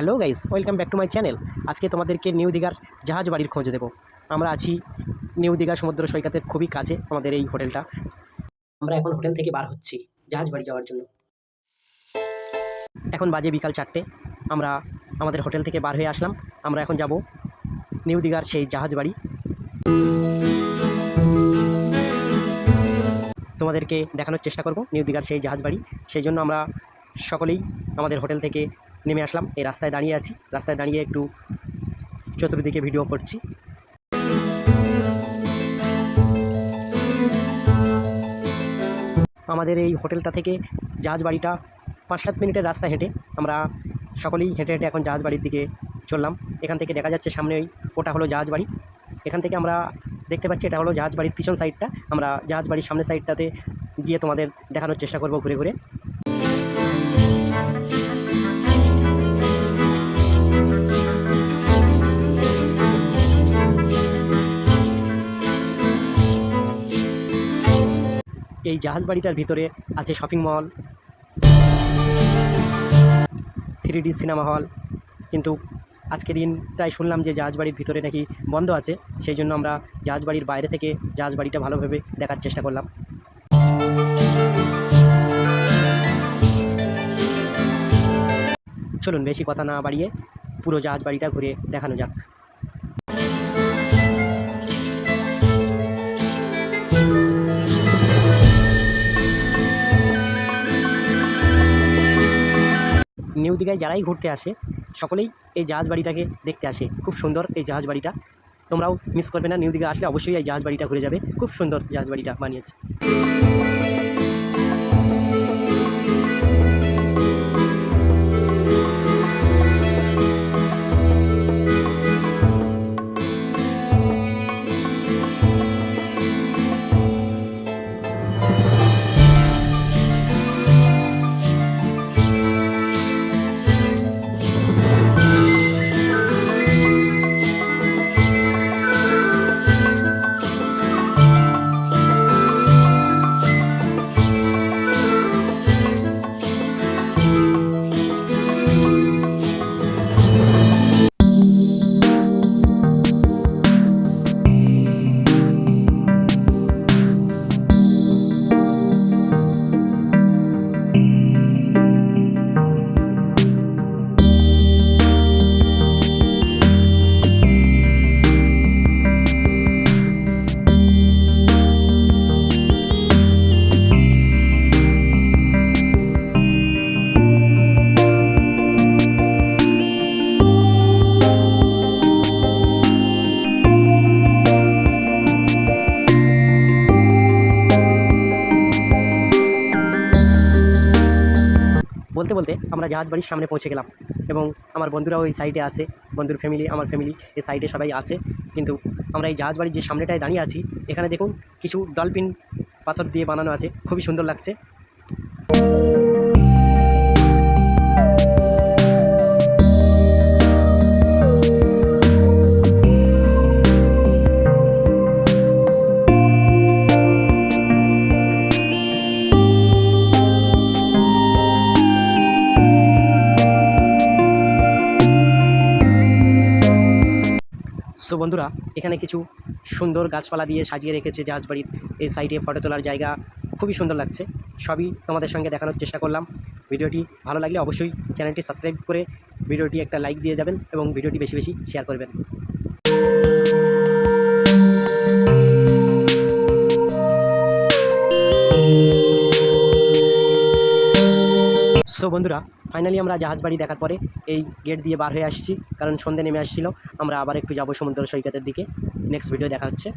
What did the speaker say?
Hello guys, welcome back to my channel. আজকে তোমাদেরকে new দীঘার জাহাজ বাড়ির খোঁজ দেবো। আমরা আছি নিউ দীঘা সমুদ্র সৈকতের খুবই কাছে আমাদের এই হোটেলটা। আমরা এখন হোটেল থেকে বার হচ্ছি জাহাজ বাড়ি যাওয়ার জন্য। এখন বাজে বিকাল চারটে। আমরা আমাদের হোটেল থেকে বার হয়ে আসলাম। আমরা এখন যাব নিউ দীঘার সেই জাহাজ বাড়ি। তোমাদেরকে দেখানোর চেষ্টা করব নিউ দীঘার সেই জাহাজ বাড়ি। সেই জন্য আমরা সকলেই আমাদের হোটেল থেকে নেমে আসলাম, এই রাস্তায় দাঁড়িয়ে আছি। রাস্তায় দাঁড়িয়ে একটু চতুর্দিকে ভিডিও করছি। আমাদের এই হোটেলটা থেকে জাহাজ বাড়িটা পাঁচ সাত মিনিটের রাস্তা হেঁটে আমরা সকলেই হেঁটে হেঁটে এখন জাহাজ বাড়ির দিকে চললাম। এখান থেকে দেখা যাচ্ছে সামনে ওই ওটা হলো জাহাজ বাড়ি। এখান থেকে আমরা দেখতে পাচ্ছি এটা হলো জাহাজ বাড়ির পিছন সাইডটা আমরা জাহাজ বাড়ির সামনের সাইডটাতে গিয়ে তোমাদের দেখানোর চেষ্টা করব ঘুরে ঘুরে। এই জাহাজ বাড়িটার ভিতরে আছে shopping mall three D cinema hall. কিন্তু আজকে দিনটাই শুনলাম যে জাহাজ বাড়ির ভিতরে নাকি বন্ধ আছে, সেই জন্য আমরা জাহাজ বাড়ির বাইরে থেকে জাহাজ বাড়িটা ভালোভাবে দেখার চেষ্টা করলাম। চলুন, বেশি কথা না বাড়িয়ে পুরো জাহাজ বাড়িটা ঘুরে দেখানো যাক। নিউ দীঘায় যারাই ঘুরতে আসে, সকলেই এই জাহাজ বাড়িটাকে দেখতে আসে। খুব সুন্দর এই জাহাজ বাড়িটা তোমরাও মিস করবে না নিউ দীঘা আসলে অবশ্যই এই জাহাজ বাড়িটা ঘুরে যাবে। খুব সুন্দর জাহাজ বাড়িটা বানিয়েছে। বলতে বলতে আমরা জাহাজ বাড়ির সামনে পৌঁছে গেলাম এবং আমার বন্ধুরাও ওই সাইডে আছে, বন্ধুর ফ্যামিলি আমার ফ্যামিলি এই সাইডে সবাই আছে। কিন্তু আমরা এই জাহাজ বাড়ির যে সামনেটায় দাঁড়িয়ে আছি, এখানে দেখুন কিছু ডলফিন পাথর দিয়ে বানানো আছে, খুবই সুন্দর লাগছে। সো বন্ধুরা, এখানে কিছু সুন্দর গাছপালা দিয়ে সাজিয়ে রেখেছে জাহাজবাড়ির এই সাইডে ফটো তোলার জায়গা। খুবই সুন্দর লাগছে। সবই তোমাদের সঙ্গে দেখানোর চেষ্টা করলাম। ভিডিওটি ভালো লাগলে অবশ্যই চ্যানেলটি সাবস্ক্রাইব করে ভিডিওটি একটা লাইক দিয়ে যাবেন এবং ভিডিওটি বেশি বেশি শেয়ার করবেন। সো বন্ধুরা ফাইনালি আমরা জাহাজ বাড়ি দেখার পরে এই গেট দিয়ে বার হয়ে আসছি, কারণ সন্ধে নেমে আসছিল। আমরা আবার একটু যাব সমুদ্র সৈকতের দিকে। নেক্সট ভিডিও দেখা হচ্ছে।